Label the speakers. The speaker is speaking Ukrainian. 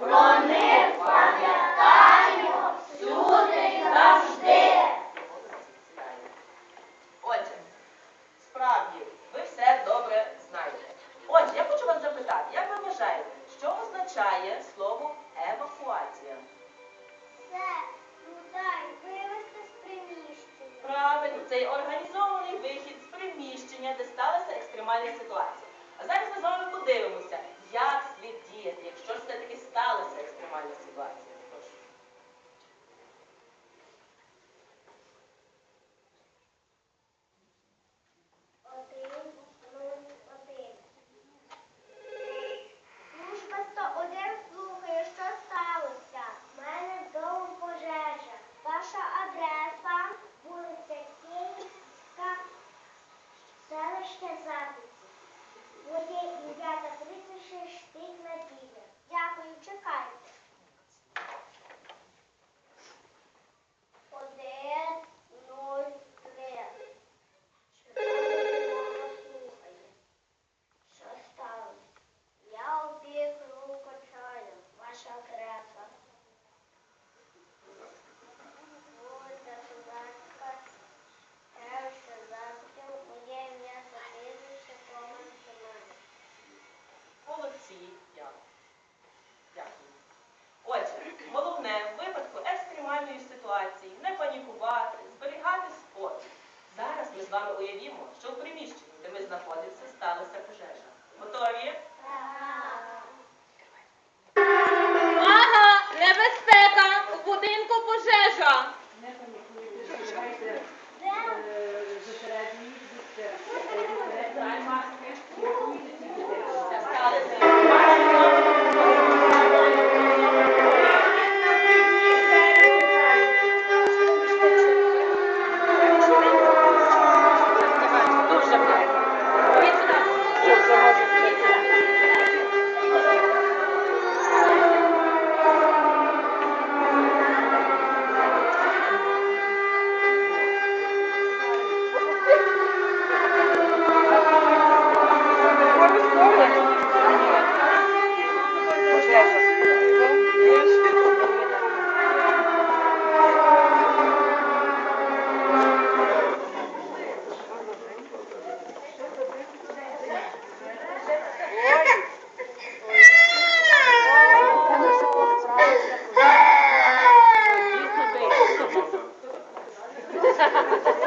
Speaker 1: Про них пам'ятаємо всюди завжди.
Speaker 2: Отже, справді, ви все добре знаєте. Отже, я хочу вас запитати, як ви вважаєте, що означає слово евакуація?
Speaker 3: Це людей вивезти з приміщення.
Speaker 2: Правильно, це організований вихід з приміщення, де сталася екстремальна ситуація. А зараз ми з вами подивимося, ситуації не панікувати, зберігати спокій. Зараз ми з вами уявімо, що в приміщенні, де ми знаходимося, сталася пожежа. Готові?
Speaker 4: Ага, Небезпека! У будинку Ha ha ha ha!